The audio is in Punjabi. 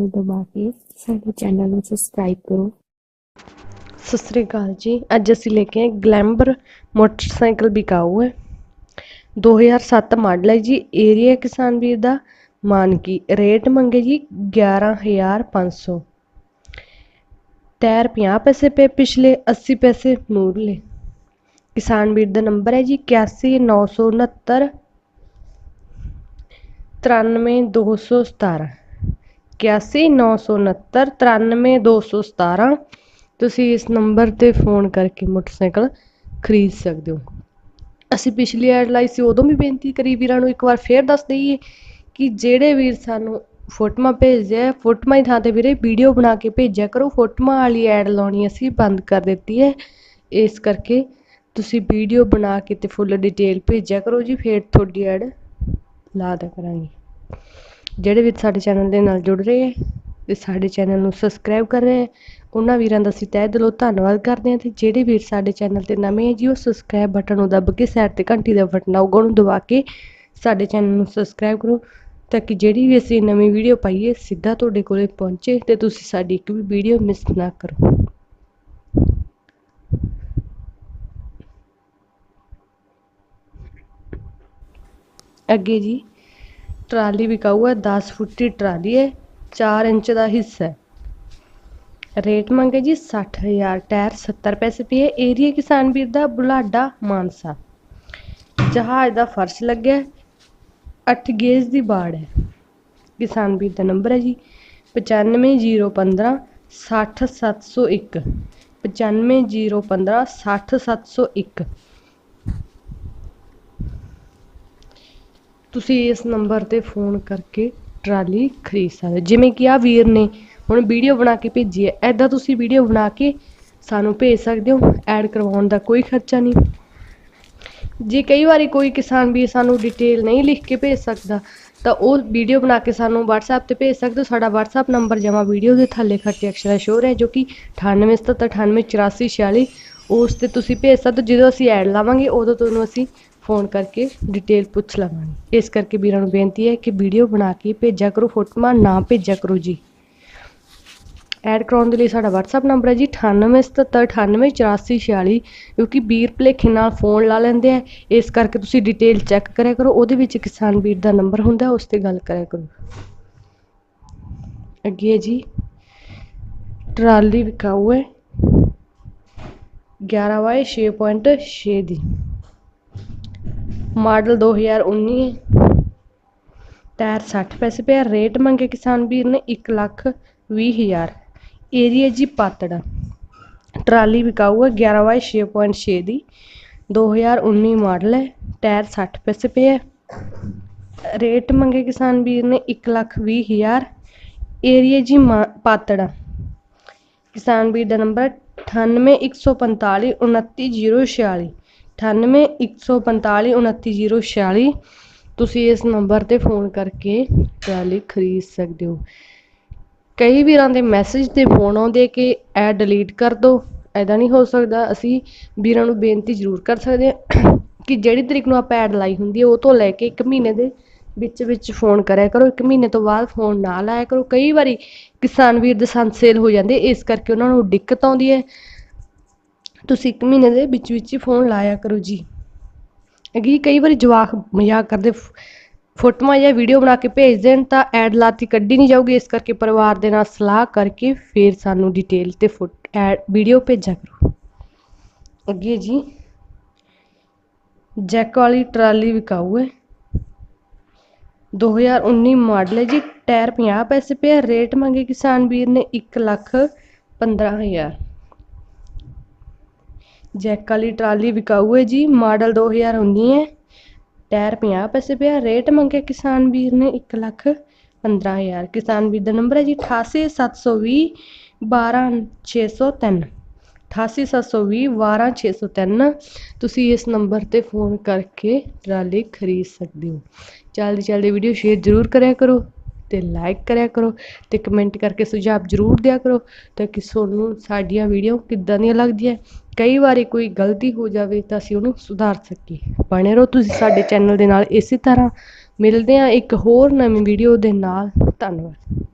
ਨੂੰ ਦਬਾ ਕੇ ਸਾਡੇ ਚੈਨਲ ਨੂੰ ਸਬਸਕ੍ਰਾਈਬ ਕਰੋ। ਸਤਿ ਸ੍ਰੀ ਅਕਾਲ ਜੀ। ਅੱਜ ਅਸੀਂ ਲੈ ਕੇ ਆਏ ਗਲੈਂਬਰ ਮੋਟਰਸਾਈਕਲ ਵਿਕਾਊ ਹੈ। 2007 ਮਾਡਲ ਹੈ ਜੀ। ਏਰੀਆ ਕਿਸਾਨ ਵੀਰ ਦਾ ਮਾਨਕੀ। ਰੇਟ ਮੰਗੇ ਜੀ 11500 ਟਾਇਰ 50 ਪੈਸੇ ਪਏ ਪਿਛਲੇ 80 ਪੈਸੇ ਮੂਰਲੇ। ਕਿਸਾਨ ਵੀਰ ਦਾ ਨੰਬਰ ਹੈ ਜੀ 81969 93217 81969 93217 ਤੁਸੀਂ ਇਸ ਨੰਬਰ ਤੇ ਫੋਨ ਕਰਕੇ ਮੋਟਰਸਾਈਕਲ ਖਰੀਦ ਸਕਦੇ ਹੋ। ਅਸੀਂ ਪਿਛਲੀ ਐਡ ਲਾਈ ਸੀ, ਉਦੋਂ ਵੀ ਬੇਨਤੀ ਕਰੀ ਵੀਰਾਂ ਨੂੰ, ਇੱਕ ਵਾਰ ਫੇਰ ਦੱਸ ਦਈਏ ਕਿ ਜਿਹੜੇ ਵੀਰ ਸਾਨੂੰ ਫੋਟੋਆਂ ਭੇਜਦੇ ਆ, ਫੋਟੋਆਂ ਦੀ ਥਾਂ ਤੇ ਵੀਰੇ ਵੀਡੀਓ ਬਣਾ ਕੇ ਭੇਜਿਆ ਕਰੋ। ਫੋਟੋਆਂ ਵਾਲੀ ਐਡ ਲਾਉਣੀ ਅਸੀਂ ਬੰਦ ਕਰ ਦਿੱਤੀ ਹੈ। ਇਸ ਕਰਕੇ ਤੁਸੀਂ ਵੀਡੀਓ ਬਣਾ ਕੇ ਤੇ ਫੁੱਲ ਡਿਟੇਲ ਭੇਜਿਆ ਕਰੋ ਜੀ, ਫੇਰ ਤੁਹਾਡੀ ਐਡ ਲਾ ਦਿਆ ਕਰਾਂਗੇ। ਜਿਹੜੇ ਵੀਰ ਸਾਡੇ ਚੈਨਲ ਦੇ ਨਾਲ ਜੁੜ ਰਹੇ ਹੈ ਤੇ ਸਾਡੇ ਚੈਨਲ ਨੂੰ ਸਬਸਕ੍ਰਾਈਬ ਕਰ ਰਹੇ ਹੈ, ਉਹਨਾਂ ਵੀਰਾਂ ਦਾ ਅਸੀਂ ਤਹਿ ਦਿਲੋਂ ਧੰਨਵਾਦ ਕਰਦੇ ਹਾਂ ਤੇ ਜਿਹੜੇ ਵੀਰ ਸਾਡੇ ਚੈਨਲ ਤੇ ਨਵੇਂ ਹੈ ਜੀ, ਉਹ ਸਬਸਕ੍ਰਾਈਬ ਬਟਨ ਨੂੰ ਦੱਬ ਕੇ ਸਾਈਡ ਤੇ ਘੰਟੀ ਦਾ ਬਟਨ ਆਊਗਾ ਉਹਨੂੰ ਦਬਾ ਕੇ ਸਾਡੇ ਚੈਨਲ ਨੂੰ ਸਬਸਕ੍ਰਾਈਬ ਕਰੋ ਤਾਂ ਕਿ ਜਿਹੜੀ ਵੀ ਅਸੀਂ ਨਵੀਂ ਵੀਡੀਓ ਪਾਈਏ ਸਿੱਧਾ ਤੁਹਾਡੇ ਕੋਲੇ ਪਹੁੰਚੇ ਤੇ ਤੁਸੀਂ ਸਾਡੀ ਇੱਕ ਵੀ ਵੀਡੀਓ ਮਿਸ ਨਾ ਕਰੋ। ਅੱਗੇ ਜੀ ਟਰਾਲੀ ਵਿਕਾਊ ਹੈ 10 ਫੁੱਟੀ ਟਰਾਲੀ ਹੈ 4 ਇੰਚ ਦਾ ਹਿੱਸਾ ਹੈ ਰੇਟ ਮੰਗੇ ਜੀ 60000 ਟਾਇਰ 70 ਪੈਸੇ ਪਏ ਏਰੀਆ ਕਿਸਾਨ ਵੀਰ ਦਾ ਬੁਲਾਡਾ ਮਾਨਸਾ। ਜਹਾਜ਼ ਦਾ ਫਰਸ਼ ਲੱਗਿਆ 8 ਗੇਜ ਦੀ ਬਾੜ ਹੈ ਕਿਸਾਨ ਵੀਰ ਦਾ ਨੰਬਰ ਹੈ ਜੀ 95015 60701 95015 60701 ਤੁਸੀਂ ਇਸ ਨੰਬਰ ਤੇ ਫੋਨ ਕਰਕੇ ਟਰਾਲੀ ਖਰੀਦ ਸਕਦੇ ਜਿਵੇਂ ਕਿ ਆ ਵੀਰ ਨੇ ਹੁਣ ਵੀਡੀਓ ਬਣਾ ਕੇ ਭੇਜੀ ਹੈ। ਐਦਾਂ ਤੁਸੀਂ ਵੀਡੀਓ ਬਣਾ ਕੇ ਸਾਨੂੰ ਭੇਜ ਸਕਦੇ ਹੋ। ਐਡ ਕਰਵਾਉਣ ਦਾ ਕੋਈ ਖਰਚਾ ਨਹੀਂ। ਜੇ ਕਈ ਵਾਰੀ ਕੋਈ ਕਿਸਾਨ ਵੀ ਸਾਨੂੰ ਡਿਟੇਲ ਨਹੀਂ ਲਿਖ ਕੇ ਭੇਜ ਸਕਦਾ, ਤਾਂ ਉਹ ਵੀਡੀਓ ਬਣਾ ਕੇ ਸਾਨੂੰ WhatsApp ਤੇ ਭੇਜ ਸਕਦੇ ਹੋ। ਸਾਡਾ WhatsApp ਨੰਬਰ ਜਮਾ ਵੀਡੀਓ ਦੇ ਥੱਲੇ ਖੱਟੇ ਅਕਸ਼ਰਾਂ ਸ਼ੋਰ ਹੈ ਜੋ ਕਿ 9877988446 ਉਸ ਤੇ ਤੁਸੀਂ ਭੇਜ ਸਕਦੇ ਹੋ। ਜਦੋਂ ਅਸੀਂ ਐਡ ਲਾਵਾਂਗੇ, ਉਦੋਂ ਤੁਹਾਨੂੰ ਅਸੀਂ ਫੋਨ ਕਰਕੇ ਡਿਟੇਲ ਪੁੱਛ ਲਵਾਂਗੀ। ਇਸ ਕਰਕੇ ਵੀਰਾਂ ਨੂੰ ਬੇਨਤੀ ਹੈ ਕਿ ਵੀਡੀਓ ਬਣਾ ਕੇ ਭੇਜਿਆ ਕਰੋ, ਫੋਟੋਆਂ ਨਾ ਭੇਜਿਆ ਕਰੋ ਜੀ। ਐਡ ਕਰਾਉਣ ਦੇ ਲਈ ਸਾਡਾ WhatsApp ਨੰਬਰ ਹੈ ਜੀ 9877988446 ਕਿਉਂਕਿ ਵੀਰ ਭਲੇਖੇ ਨਾਲ ਫੋਨ ਲਾ ਲੈਂਦੇ ਆ। ਇਸ ਕਰਕੇ ਤੁਸੀਂ ਡਿਟੇਲ ਚੈੱਕ ਕਰਿਆ ਕਰੋ, ਉਹਦੇ ਵਿੱਚ ਕਿਸਾਨ ਵੀਰ ਦਾ ਨੰਬਰ ਹੁੰਦਾ, ਉਸ ਤੇ ਗੱਲ ਕਰਿਆ ਕਰੋ। ਅੱਗੇ ਹੈ ਜੀ, ਟਰਾਲੀ ਵਿਕਾਊ ਹੈ। 11 ਬਾਈ 6.6 ਦੀ। ਮਾਡਲ 2019 ਹੈ ਟਾਇਰ ਸੱਠ ਪੈਸੇ ਪਿਆ। ਰੇਟ ਮੰਗੇ ਕਿਸਾਨ ਵੀਰ ਨੇ ਇੱਕ ਲੱਖ ਵੀਹ ਹਜ਼ਾਰ। ਏਰੀਆ ਜੀ ਪਾਤੜਾ। ਟਰਾਲੀ ਵਿਕਾਊ ਹੈ 11 ਬਾਈ 6.6 ਦੀ। 2019 ਮਾਡਲ ਹੈ, ਟਾਇਰ 60 ਪੈਸੇ ਪਿਆ। ਰੇਟ ਮੰਗੇ ਕਿਸਾਨ ਵੀਰ ਨੇ 1 ਲੱਖ 20 ਹਜ਼ਾਰ। ਏਰੀਆ ਜੀ ਮਾ, ਪਾਤੜਾ। ਕਿਸਾਨ ਵੀਰ ਦਾ ਨੰਬਰ 9815 29046 9815 29046 ਤੁਸੀਂ ਇਸ ਨੰਬਰ ਤੇ ਫੋਨ ਕਰਕੇ ਟਰਾਲੀ ਖਰੀਦ ਸਕਦੇ ਹੋ। ਕਈ ਵੀਰਾਂ ਦੇ ਮੈਸੇਜ ਤੇ ਫੋਨ ਆਉਂਦੇ ਕਿ ਐਡ ਡਿਲੀਟ ਕਰ ਦਿਓ ਐਦਾਂ ਨਹੀਂ ਹੋ ਸਕਦਾ। ਅਸੀਂ ਵੀਰਾਂ ਨੂੰ ਬੇਨਤੀ ਜ਼ਰੂਰ ਕਰ ਸਕਦੇ ਹਾਂ ਕਿ ਜਿਹੜੀ ਤਰੀਕ ਨੂੰ ਆਪਾਂ ਐਡ ਲਾਈ ਹੁੰਦੀ ਹੈ, ਉਹ ਤੋਂ ਲੈ ਕੇ ਇੱਕ ਮਹੀਨੇ ਦੇ ਵਿੱਚ ਵਿੱਚ ਫੋਨ ਕਰਿਆ ਕਰੋ। ਇੱਕ ਮਹੀਨੇ ਤੋਂ ਬਾਅਦ ਫੋਨ ਨਾ ਲਾਇਆ ਕਰੋ। ਕਈ ਵਾਰੀ ਕਿਸਾਨ ਵੀਰ ਦੇ ਸੰਦ ਸੇਲ ਹੋ ਜਾਂਦੇ, ਇਸ ਕਰਕੇ ਉਹਨਾਂ ਨੂੰ ਦਿੱਕਤ ਆਉਂਦੀ ਹੈ। ਤੁਸੀਂ ਇੱਕ ਮਹੀਨੇ ਦੇ ਵਿੱਚ ਵਿੱਚ ਹੀ ਫੋਨ ਲਾਇਆ ਕਰੋ ਜੀ। ਅੱਗੇ ਕਈ ਵਾਰੀ ਜਵਾਕ ਮਜ਼ਾਕ ਕਰਦੇ ਫੋਟੋਆਂ ਜਾਂ ਵੀਡੀਓ ਬਣਾ ਕੇ ਭੇਜ ਦੇਣ ਤਾਂ ਐਡ ਲਾਤੀ ਕੱਢੀ ਨਹੀਂ ਜਾਊਗੀ, ਇਸ ਕਰਕੇ ਪਰਿਵਾਰ ਦੇ ਨਾਲ ਸਲਾਹ ਕਰਕੇ ਫਿਰ ਸਾਨੂੰ ਡਿਟੇਲ ਤੇ ਫੋਟ ਐਡ ਵੀਡੀਓ ਭੇਜਿਆ ਕਰੋ। ਅੱਗੇ ਜੀ, ਜੈਕ ਵਾਲੀ ਟਰਾਲੀ ਵਿਕਾਊ ਹੈ। 2019 ਮਾਡਲ ਹੈ ਜੀ, ਟਾਇਰ 50 ਪੈਸੇ ਪਿਆ, ਰੇਟ ਮੰਗੇ ਕਿਸਾਨ ਵੀਰ ਨੇ 1 ਲੱਖ 15 ਹਜ਼ਾਰ। ਜੈਕ ਵਾਲੀ ਟਰਾਲੀ ਵਿਕਾਊ ਹੈ ਜੀ, ਮਾਡਲ 2019 ਹੈ ਟਾਇਰ 50 ਪੈਸੇ ਪਿਆ, ਰੇਟ ਮੰਗਿਆ ਕਿਸਾਨ ਵੀਰ ਨੇ 1 ਲੱਖ 15 ਹਜ਼ਾਰ। ਕਿਸਾਨ ਵੀਰ ਦਾ ਨੰਬਰ ਹੈ ਜੀ 88720 12603 88720 12603 ਤੁਸੀਂ ਇਸ ਨੰਬਰ ਤੇ ਫੋਨ ਕਰਕੇ ਟਰਾਲੀ ਖਰੀਦ ਸਕਦੇ ਹੋ। ਜਲਦੀ ਜਲਦੀ ਵੀਡੀਓ ਸ਼ੇਅਰ ਜ਼ਰੂਰ ਕਰਿਆ ਕਰੋ। ਤੇ ਲਾਈਕ ਕਰਿਆ ਕਰੋ ਤੇ ਕਮੈਂਟ ਕਰਕੇ ਸੁਝਾਅ ਜ਼ਰੂਰ ਦਿਆ ਕਰੋ ਤਾਂ ਕਿ ਤੁਹਾਨੂੰ ਸਾਡੀਆਂ ਵੀਡੀਓ ਕਿੱਦਾਂ ਦੀਆਂ ਲੱਗਦੀਆਂ। ਕਈ ਵਾਰੀ ਕੋਈ ਗਲਤੀ ਹੋ ਜਾਵੇ ਤਾਂ ਅਸੀਂ ਉਹਨੂੰ ਸੁਧਾਰ ਸਕੀਏ। ਬਣੇ ਰਹੋ ਤੁਸੀਂ ਸਾਡੇ ਚੈਨਲ ਦੇ ਨਾਲ ਇਸੇ ਤਰ੍ਹਾਂ। ਮਿਲਦੇ ਹਾਂ ਇੱਕ ਹੋਰ ਨਵੀਂ ਵੀਡੀਓ ਦੇ ਨਾਲ। ਧੰਨਵਾਦ।